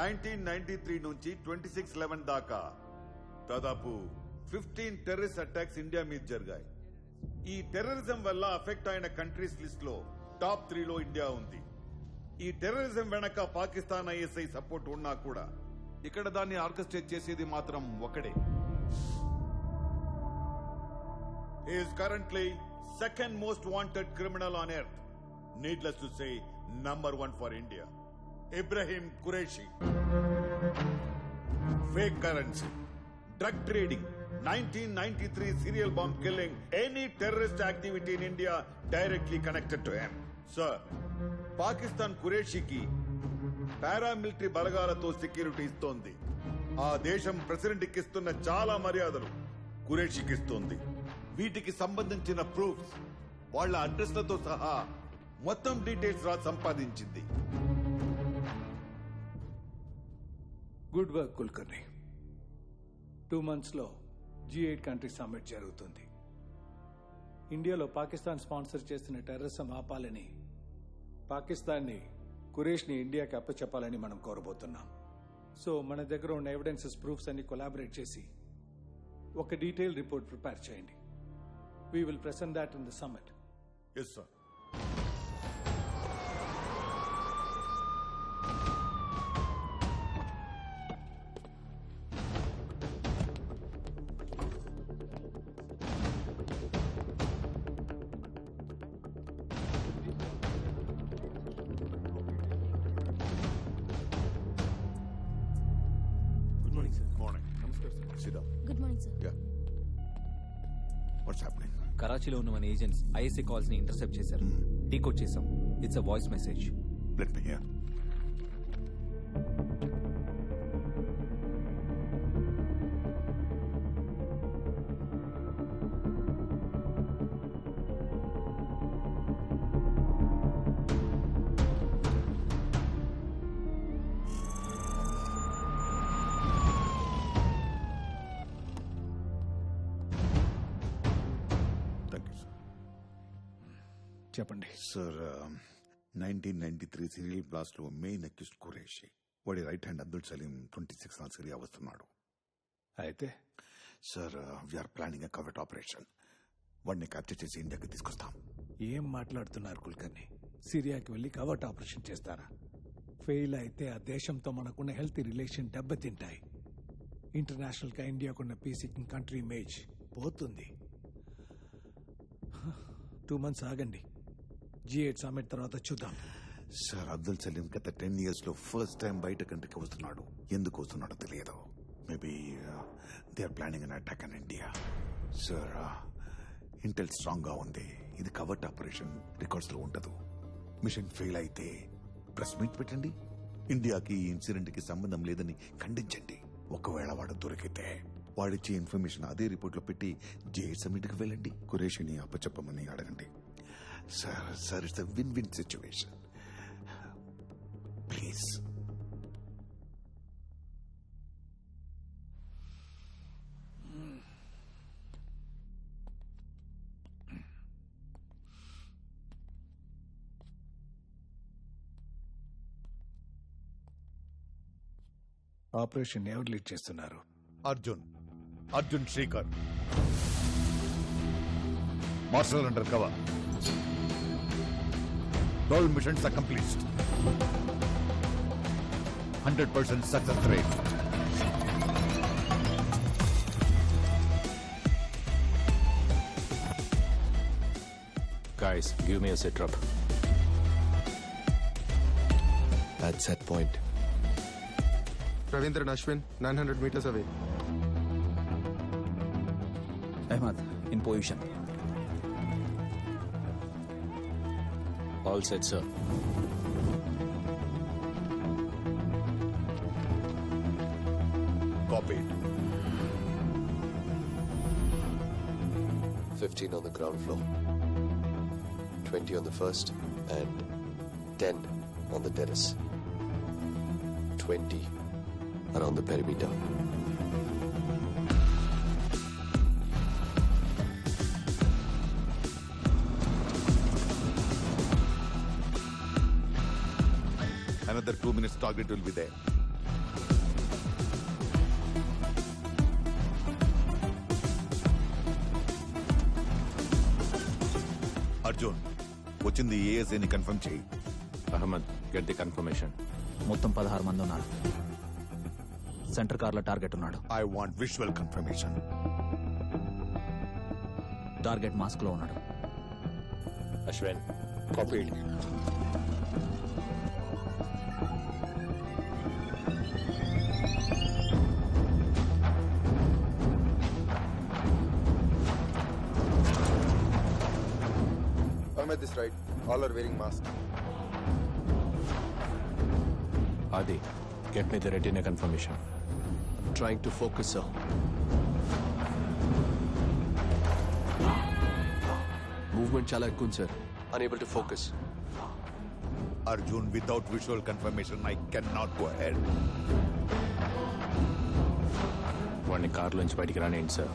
Nineteen ninety three నుంచి twenty six eleven దాకా దాదాపు ఫిఫ్టీన్ టెర్రరిస్ట్ అటాక్స్ ఇండియా మీద జరిగాయి. ఈ టెర్రరిజం వల్ల అఫెక్ట్ అయిన కంట్రీస్ లిస్ట్లో టాప్ త్రీలో ఇండియా ఉంది. ఈ టెర్రరిజం వెనక పాకిస్తాన్ ఐఎస్ఐ సపోర్ట్ ఉన్నా కూడా ఇక్కడ దాన్ని ఆర్కెస్ట్రేట్ చేసేది మాత్రం ఒకడే. Is currently second most wanted criminal on earth needless to say number one for India Ibrahim Qureshi. Fake currency drug trading nineteen ninety three serial bomb killing any terrorist activity in India directly connected to him sir Pakistan కురేషికి paramilitary బలగాలతో security ఇస్తోంది. ఆ దేశం president ఇస్తున్న చాలా మర్యాదలు కురేషికి ఇస్తోంది వీటికి సంబంధించిన ప్రూఫ్స్ వాళ్ళ అడ్రస్లతో సహా మొత్తం డీటెయిల్స్ రా సంపాదించింది. గుడ్ వర్క్ కుల్కర్ని టూ మంత్స్లో జీ ఎయిట్ కంట్రీ సమ్మిట్ జరుగుతుంది. ఇండియాలో పాకిస్తాన్ స్పాన్సర్ చేసిన టెర్రరిజం ఆపాలని పాకిస్తాన్ని కురేష్ని ఇండియాకి అప్పచెప్పాలని మనం కోరబోతున్నాం. సో మన దగ్గర ఉన్న ఎవిడెన్సెస్ ప్రూఫ్స్ అన్ని కొలాబరేట్ చేసి ఒక డీటెయిల్ రిపోర్ట్ ప్రిపేర్ చేయండి. We will present that in the summit yes sir సిద్ధం good morning sir yeah what's happening కరాచీలో ఉన్న మన ఏజెంట్స్ ఐఎస్ఏ కాల్స్ని ఇంటర్సెప్ట్ చేశారు. డీకోడ్ చేశాం. It's a voice message let me hear thank you sir చెప్పండి. Sir nineteen ninety three serial బ్లాస్ట్లో main accused Qureshi వాడి right hand Abdul Salim twenty six నాల్ Syria వస్తున్నాడు. అయితే? Sir we're planning a covert operation వాడిని capture చేసి ఇండియాకి తీసుకొస్తాం. ఏం మాట్లాడుతున్నారు కుల్కర్ని సిరియాకి వెళ్ళి కవర్ట్ ఆపరేషన్ చేస్తారా? ఫెయిల్ అయితే ఆ దేశంతో మనకున్న హెల్త్ రిలేషన్ దెబ్బతింటాయి. ఇంటర్నేషనల్గా ఇండియాకున్న పీసీకింగ్ కంట్రీ ఇమేజ్ పోతుంది. టూ మంత్స్ ఆగండి. జీ ఎయిట్ సమ్మిట్ తర్వాత చూద్దాం. సార్ అబ్దుల్ సలీం గత టెన్ ఇయర్స్లో ఫస్ట్ టైం బయట కంట్రీకి వస్తున్నాడు. ఎందుకు వస్తున్నాడో తెలియదు. Maybe they are planning an attack on India. Sir intel స్ట్రాంగ్గా ఉంది. ఇది కవర్ట్ ఆపరేషన్ రికార్డ్స్లో ఉండదు. మిషన్ ఫెయిల్ అయితే ప్రెస్ మీట్ పెట్టండి. ఇండియాకి ఈ ఇన్సిడెంట్కి సంబంధం లేదని ఖండించండి. ఒకవేళ వాడు దొరికితే. వాడిచ్చే ఇన్ఫర్మేషన్ అదే రిపోర్ట్లో పెట్టి జే సమిట్కి వెళ్ళండి. కురేషిని అప్పచెప్పమని అడగండి. Sir sir it's win win situation. Please. Operation ఎవరు లీడ్ చేస్తున్నారు? Arjun. Arjun Srikar marshal under cover twelve missions accomplished hundred percent success rate Guys, give me a sit rep. At set point. Ravindra and Ashwin, 900 meters away. Ahmad, in position. All set, sir. Copy. 15 on the ground floor, 20 on the first, and 10 on the terrace. 20 around the perimeter. Another two minutes target will be there. Arjun వచ్చింది ఏఎస్ఐని confirm చేయి Ahmed, get the confirmation. మొత్తం పదహారు మంది ఉన్నారు centre కార్లో target ఉన్నాడు I want visual confirmation target మాస్క్లో ఉన్నాడు Ashwin, copied. Ahmed is right. All are wearing masks. Adi, get me the retina confirmation. Trying to focus, sir. Movement chala ఎక్కువ ఉంది, sir. Unable to focus. Arjun without visual confirmation I can not go ahead వాడిని కార్లోంచి బయటికి రానియండి sir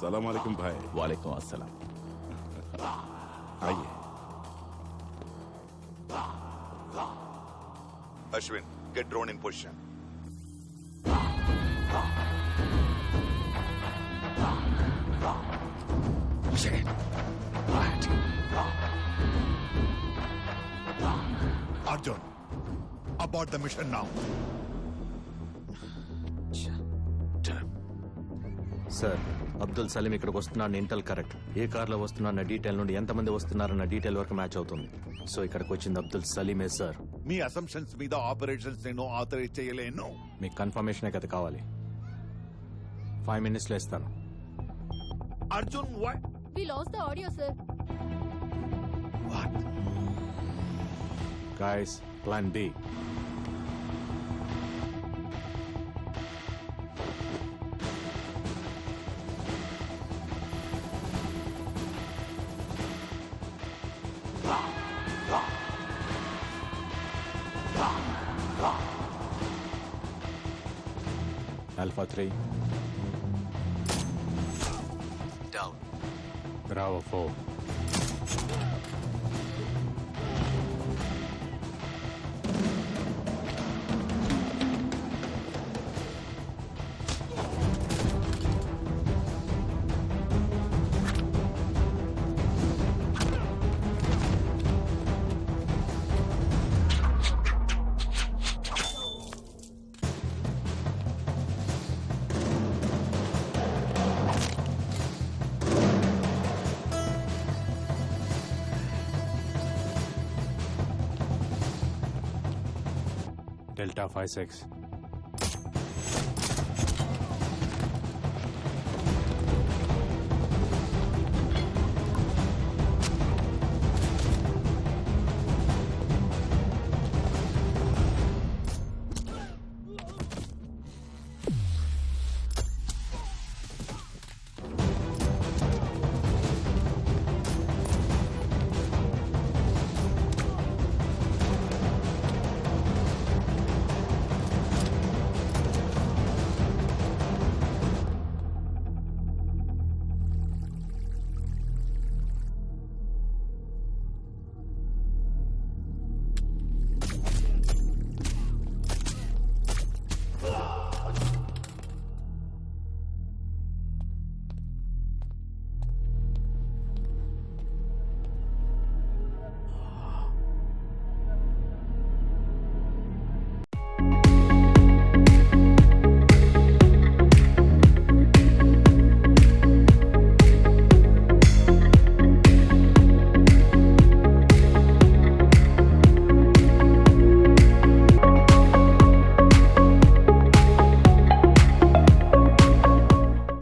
सलाम वालेकुम भाई। वालेकुम अस्सलाम आइए। Ashwin get drone in position Arjun about the mission now. Sir. Abdul Salim ఇక్కడికి వస్తున్నాడని ఇంటెల్ కరెక్ట్ ఏ కార్లో వస్తున్నారన్న డీటెయిల్ నుండి ఎంతమంది వస్తున్నారన్న డీటెయిల్ వరకు మ్యాచ్ అవుతుంది. సో ఇక్కడికి వచ్చింది అబ్దుల్ సలీమే సార్. మీ అసంప్షన్స్ మీద ఆపరేషన్స్ నేను ఆథరైజ్ చేయలేను. మీకు కన్ఫర్మేషన్ కదా కావాలి. ఫైవ్ మినిట్స్లో ఇస్తాను. Arjun why We lost the audio, sir. what? Guys plan B Alpha 3, Down. Bravo 4. ڈیلٹا فائیو سکس